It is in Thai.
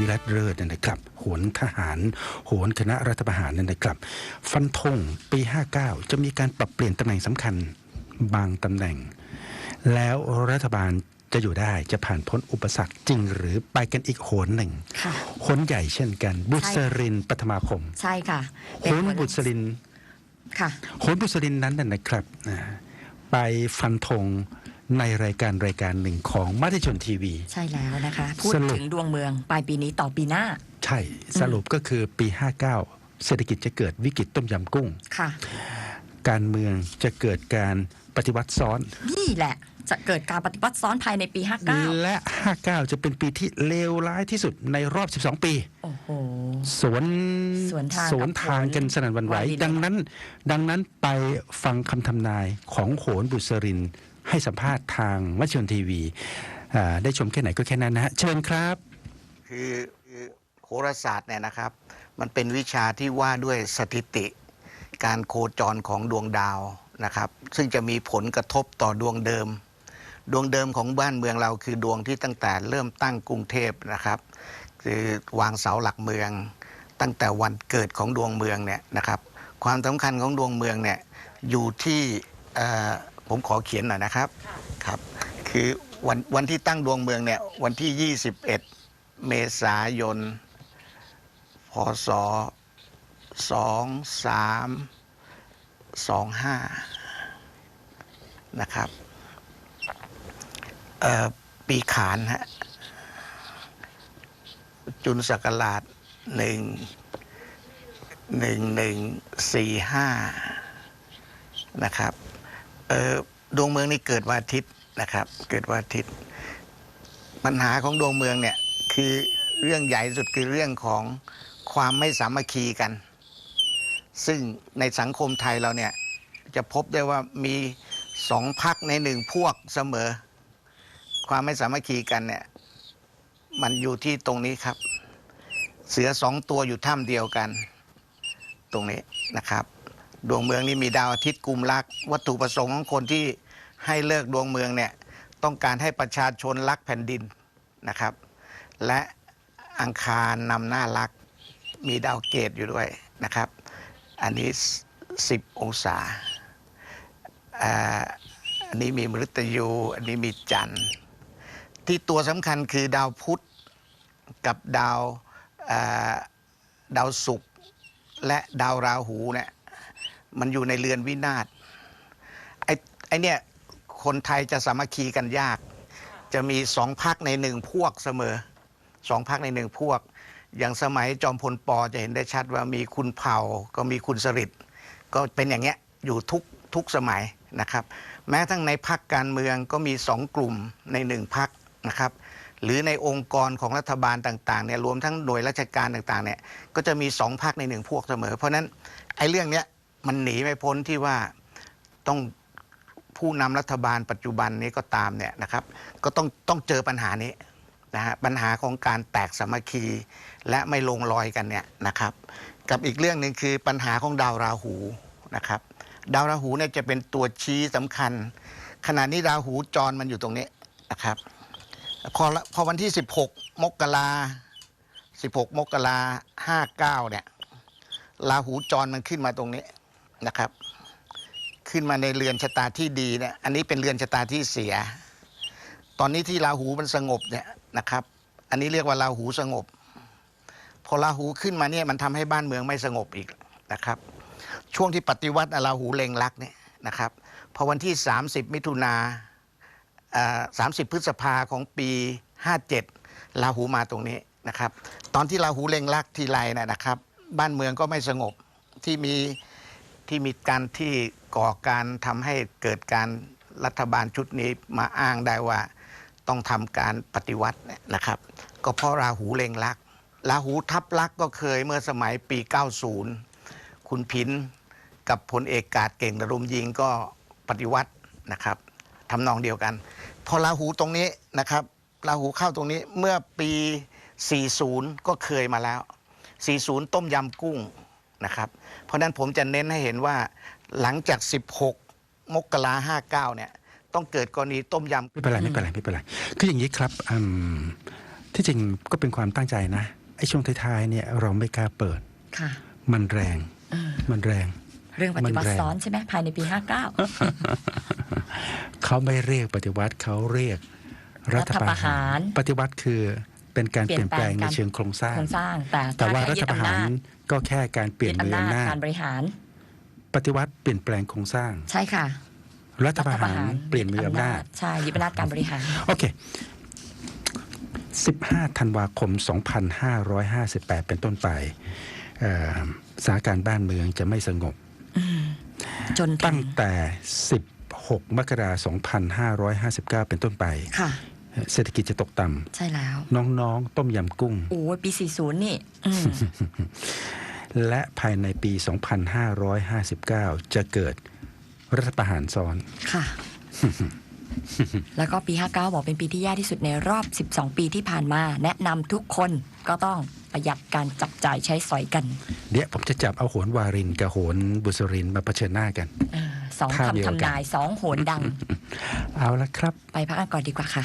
วิรัตเลิศเนี่ยนะครับโหนทหารโหนคณะรัฐประหารเนี่ยนะครับ ฟันธงปี 59 จะมีการปรับเปลี่ยนตำแหน่งสำคัญบางตำแหน่ง แล้วรัฐบาลจะอยู่ได้จะผ่านพ้นอุปสรรคจริงหรือไปกันอีกโหนหนึ่งค่ะโหนใหญ่เช่นกัน บุษรินปฐมาคม ใช่ค่ะโหนบุษรินค่ะโหนบุษรินนั้นน่ะนะครับอ่าไปฟันธง ในรายการรายการหนึ่งของมติชนทีวี ใช่แล้วนะคะ พูดสรุป ถึงดวงเมืองปลายปีนี้ต่อปีหน้า ใช่สรุปก็คือปี 59 เศรษฐกิจจะเกิดวิกฤตต้มยำกุ้ง ค่ะ การเมืองจะเกิดการปฏิวัติซ้อน นี่แหละ จะเกิดการปฏิวัติซ้อนภายในปี 59 และ 59 จะเป็นปีที่เลวร้ายที่สุดในรอบ 12 ปี โอ้โห สวนสวนทางกับสวนทางกันสนั่นหวันไหว วันนี้ดังนั้น ดังนั้นไปฟังคำทำนายของโหนบุษริน ให้สัมภาษณ์ทางมัชชนทีวีได้ชมแค่ไหนก็แค่นั้นนะฮะเชิญครับ คือโหราศาสตร์เนี่ยนะครับ มันเป็นวิชาที่ว่าด้วยสถิติ การโคจรของดวงดาวนะครับ ซึ่งจะมีผลกระทบต่อดวงเดิม ดวงเดิมของบ้านเมืองเราคือดวงที่ตั้งแต่เริ่มตั้งกรุงเทพนะครับ คือวางเสาหลักเมือง ตั้งแต่วันเกิดของดวงเมืองเนี่ยนะครับ ความสำคัญของดวงเมืองเนี่ยอยู่ที่ ผมขอเขียนหน่อยนะครับครับ คือวันวันที่ตั้งดวงเมืองเนี่ยวันที่ 21 เมษายน พศ 2325 นะครับเอ่อปีขานฮะจุลศักราชหนึ่งหนึ่งหนึ่งสี่ห้านะครับเอ่อ ดวงเมืองนี่เกิดวันอาทิตย์นะครับ เกิดวันอาทิตย์ ปัญหาของดวงเมืองเนี่ยคือเรื่องใหญ่สุดคือเรื่องของความไม่สามัคคีกัน ซึ่งในสังคมไทยเราเนี่ยจะพบได้ว่ามีสองพักในหนึ่งพวกเสมอ ความไม่สามัคคีกันเนี่ยมันอยู่ที่ตรงนี้ครับ เสือสองตัวอยู่ถ้ำเดียวกัน ตรงนี้นะครับ ดวงเมืองนี่มีดาวอาทิตย์กุมรัก วัตถุประสงค์ของคนที่ให้เลิกดวงเมืองเนี่ยต้องการให้ประชาชนรักแผ่นดินนะครับ และอังคารนำหน้ารัก มีดาวเกตอยู่ด้วยนะครับ อันนี้ 10 องศาอันนี้มีมฤตยูอันนี้มีจันทร์ ที่ตัวสำคัญคือดาวพุธกับดาวดาวศุกร์และดาวราหูเนี่ย มันอยู่ในเรือนวินาศไอ้ไอเนี่ยคนไทยจะสามัคคีกันยาก จะมีสองพักในหนึ่งพวกเสมอสองพักในหนึ่งพวก อย่างสมัยจอมพลปอจะเห็นได้ชัดว่ามีคุณเผ่าก็มีคุณสฤษดิ์ก็เป็นอย่างเงี้ยอยู่ทุกทุกสมัยนะครับ แม้ทั้งในพักการเมืองก็มีสองกลุ่มในหนึ่งพักนะครับหรือในองค์กรของรัฐบาลต่างๆเนี่ยรวมทั้งหน่วยราชการต่างๆเนี่ยก็จะมีสองพักในหนึ่งพวกเสมอ เพราะฉะนั้นไอ้เรื่องเนี้ย มันหนีไม่พ้นที่ว่าต้องผู้นำรัฐบาลปัจจุบันนี้ก็ตามเนี่ยนะครับ ก็ต้องต้องเจอปัญหานี้นะฮะปัญหาของการแตกสามัคคีและไม่ลงรอยกันเนี่ยนะครับ กับอีกเรื่องหนึ่งคือปัญหาของดาวราหูนะครับ ดาวราหูเนี่ยจะเป็นตัวชี้สำคัญ ขณะนี้ราหูจรมันอยู่ตรงนี้นะครับพอละพอวันที่ 16 มกรา16 มกรา59เนี่ยราหูจรมันขึ้นมาตรงนี้ นะครับ ขึ้นมาในเรือนชะตาที่ดีเนี่ยอันนี้เป็นเรือนชะตาที่เสีย ตอนนี้ที่ราหูมันสงบเนี่ยนะครับ อันนี้เรียกว่าราหูสงบ พอราหูขึ้นมาเนี่ยมันทำให้บ้านเมืองไม่สงบอีกนะครับ ช่วงที่ปฏิวัติราหูเล็งลักเนี่ยนะครับพอวันที่ 30 มิถุนาสามสิบพฤษภาของปี 57ราหูมาตรงนี้นะครับ ตอนที่ราหูเล็งลักทีไรนะนะครับ บ้านเมืองก็ไม่สงบที่มี ที่มีการที่ก่อการทำให้เกิดการรัฐบาลชุดนี้มาอ้างได้ว่าต้องทำการปฏิวัตินะครับ ก็เพราะราหูเล็งลักราหูทับลักก็เคยเมื่อสมัยปี 90 คุณพินกับพลเอกกาดเก่งระดมยิงก็ปฏิวัตินะครับทำนองเดียวกัน พอราหูตรงนี้นะครับราหูเข้าตรงนี้เมื่อปี 40 ก็เคยมาแล้ว 40 ต้มยำกุ้ง นะครับ เพราะฉะนั้นผมจะเน้นให้เห็นว่าหลังจาก 16 มกราห้าเก้าเนี่ย ต้องเกิดกรณีต้มยำไม่เป็นไรไม่เป็นไรไม่เป็นไรคืออย่างนี้ครับอืมที่จริงก็เป็นความตั้งใจนะไอ้ช่วงท้ายๆเนี่ยเราไม่กล้าเปิดค่ะมันแรงเออมันแรง เรื่องปฏิวัมันติแรงซ้อนใช่ไหมภายในปี 59 เขาไม่เรียกปฏิวัติเขาเรียกรัฐประหาร ปฏิวัติคือ เป็นการเปลี่ยนแปลงในเชิงโครงสร้าง โครงสร้าง แต่แต่ว่ารัถ้ฐประหารก็แค่การเปลี่ยนยึดมืออำนาจอำนาจการบริหาร ปฏิวัติเปลี่ยนแปลงโครงสร้าง ใช่ค่ะ รัฐประหารเปลี่ยนมืออำนาจใช่ยึดอำนาจการบริหาร โอเค 15 ธันวาคม 2558 เป็นต้นไปเอ่อสถานการณ์บ้านเมืองจะไม่สงบจนถึตั้งงแต่ 16 มกราคม 2559 เป็นต้นไปค่ะ เศรษฐกิจจะตกต่ใช่แล้วำน้องๆ ต้มยำกุ้ง โอ้ยปี 40 นี่อืมและภายในปี 2559 จะเกิดรัฐประหารซ้อน ค่ะ แล้วก็ปี 59 บอกเป็นปีที่แย่ที่สุดในรอบ 12 ปีที่ผ่านมา แนะนำทุกคนก็ต้องประหยัดการจับจ่ายใช้สอยกัน เดี๋ยวผมจะจับเอาโหนวารินกับโหนบุษรินมาเผชิญหน้ากันเออสองภาพเดียวคำกัน ทำนายสองโหนดัง เอาละครับ ไปพักกันก่อนดีกว่าค่ะ